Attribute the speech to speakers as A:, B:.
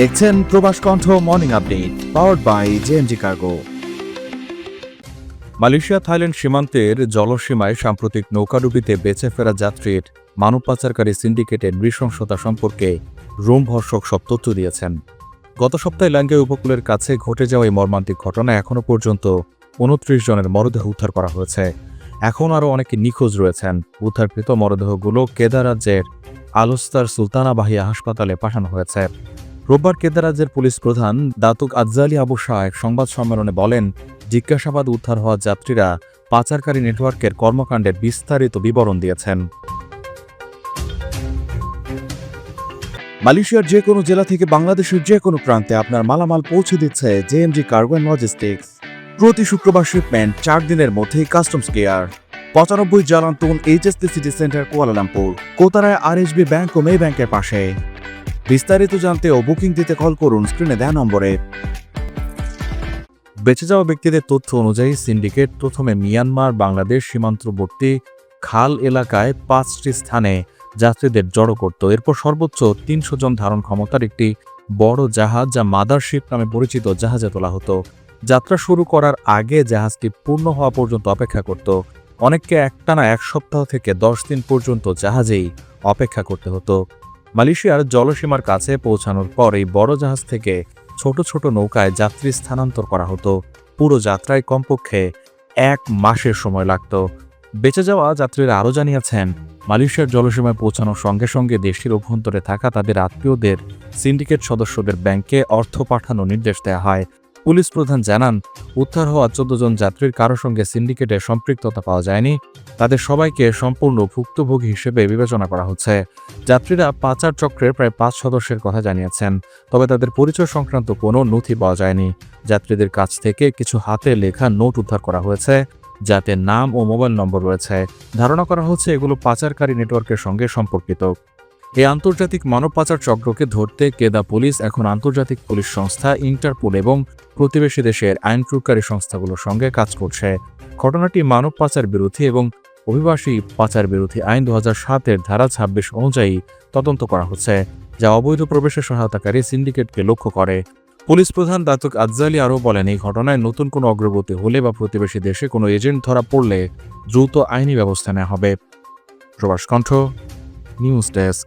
A: দেখছেন Probash Kontho morning update powered by JMG cargo Malaysia, Thailand সীমান্তের জলসীমায় সাম্প্রতিক নৌকাডুবিতে বেঁচে ফেরা যাত্রীর মানব পাচারকারী সিন্ডিকেটের নৃশংসতা সম্পর্কে রোমহর্ষক সব তথ্য দিয়েছেন। গত সপ্তাহে লাঙ্গে উপকূলের কাছে ঘটে যাওয়া এই মর্মান্তিক ঘটনায় এখনও পর্যন্ত উনত্রিশ জনের মরদেহ উদ্ধার করা হয়েছে। এখন আরও অনেকে নিখোঁজ রয়েছেন। উদ্ধারকৃত মরদেহগুলো কেদার রাজ্যের আলোস্তার সুলতানা বাহিয়া হাসপাতালে পাঠানো হয়েছে। রোববার কেদারাজ্যের পুলিশ প্রধান দাতুক আজ্জালি আবু শাহ এক সংবাদ সম্মেলনে বলেন, জিজ্ঞাসাবাদ উদ্ধার হওয়া যাত্রীরা পাচারকারী নেটওয়ার্কের কর্মকাণ্ডের বিস্তারিত বিবরণ দিয়েছেন। মালয়েশিয়ার যে কোনো জেলা থেকে বাংলাদেশের যে কোনো প্রান্তে আপনার মালামাল পৌঁছে দিচ্ছে জেএমজি কার্গো অ্যান্ড লজিস্টিক্স। প্রতি শুক্রবার শিপমেন্ট চার দিনের মধ্যেই কাস্টমস কেয়ার। পঁচানব্বই Jalan Tun HST city centre Kuala Lumpur কোতারায় RSB bank ও মে ব্যাংকের পাশে। বিস্তারিত জানতে ও বুকিং দিতে কল করুন স্ক্রিনে দেওয়া নম্বরে। বেঁচে যাওয়া ব্যক্তিদের তথ্য অনুযায়ী সিন্ডিকেট প্রথমে মিয়ানমার, বাংলাদেশ সীমান্তবর্তী খাল এলাকায় পাঁচটি স্থানে যাত্রীদের জড়ো করত। এরপর সর্বোচ্চ তিনশো জন ধারণ ক্ষমতার একটি বড় জাহাজ যা মাদারশিপ নামে পরিচিত জাহাজে তোলা হতো। যাত্রা শুরু করার আগে জাহাজটি পূর্ণ হওয়া পর্যন্ত অপেক্ষা করত। অনেককে একটানা এক সপ্তাহ থেকে দশ দিন পর্যন্ত জাহাজেই অপেক্ষা করতে হতো। মালয়েশিয়ার জলসীমার কাছে পৌঁছানোর পর এই বড় জাহাজ থেকে ছোট ছোট নৌকায় যাত্রী স্থানান্তর করা হতো। পুরো যাত্রায় কমপক্ষে এক মাসের সময় লাগত। বেঁচে যাওয়া যাত্রীরা আরও জানিয়েছেন, মালয়েশিয়ার জলসীমায় পৌঁছানোর সঙ্গে সঙ্গে দেশটির অভ্যন্তরে থাকা তাদের আত্মীয়দের, সিন্ডিকেট সদস্যদের ব্যাংকে অর্থ পাঠানোর নির্দেশ দেওয়া হয়। পুলিশ প্রধান জানান, উদ্ধার হওয়া চোদ্দ জন যাত্রীর কারও সঙ্গে সিন্ডিকেটে সম্পৃক্ততা পাওয়া যায়নি। তাদের সবাইকে সম্পূর্ণ ভুক্তভোগী হিসেবে বিবেচনা করা হচ্ছে। যাত্রীরা পাচার চক্রের প্রায় পাঁচ সদস্যের কথা জানিয়েছেন, তবে তাদের পরিচয় সংক্রান্ত কোনো নথি পাওয়া যায়নি। যাত্রীদের কাছ থেকে কিছু হাতে লেখা নোট উদ্ধার করা হয়েছে, যাতে নাম ও মোবাইল নম্বর রয়েছে। ধারণা করা হচ্ছে এগুলো পাচারকারী নেটওয়ার্কের সঙ্গে সম্পর্কিত। এই আন্তর্জাতিক মানব পাচার চক্রকে ধরতে কেদা পুলিশ এখন আন্তর্জাতিক পুলিশ সংস্থা ইন্টারপোল এবং প্রতিবেশী দেশের আইন প্রয়োগকারী সংস্থাগুলোর সঙ্গে কাজ করছে। ঘটনাটি মানব পাচার বিরোধী এবং অভিবাসী পাচার বিরোধী আইন দু সাতের ধারা ছাব্বিশ অনুযায়ী তদন্ত করা হচ্ছে, যা অবৈধ প্রবেশে সহায়তাকারী সিন্ডিকেটকে লক্ষ্য করে। পুলিশ প্রধান দাতুক আজ্জালি আরও বলেন, এই ঘটনায় নতুন কোনো অগ্রগতি হলে বা প্রতিবেশী দেশে কোনো এজেন্ট ধরা পড়লে দ্রুত আইনি ব্যবস্থা নেওয়া হবে। প্রবাস কণ্ঠ, নিউজ ডেস্ক।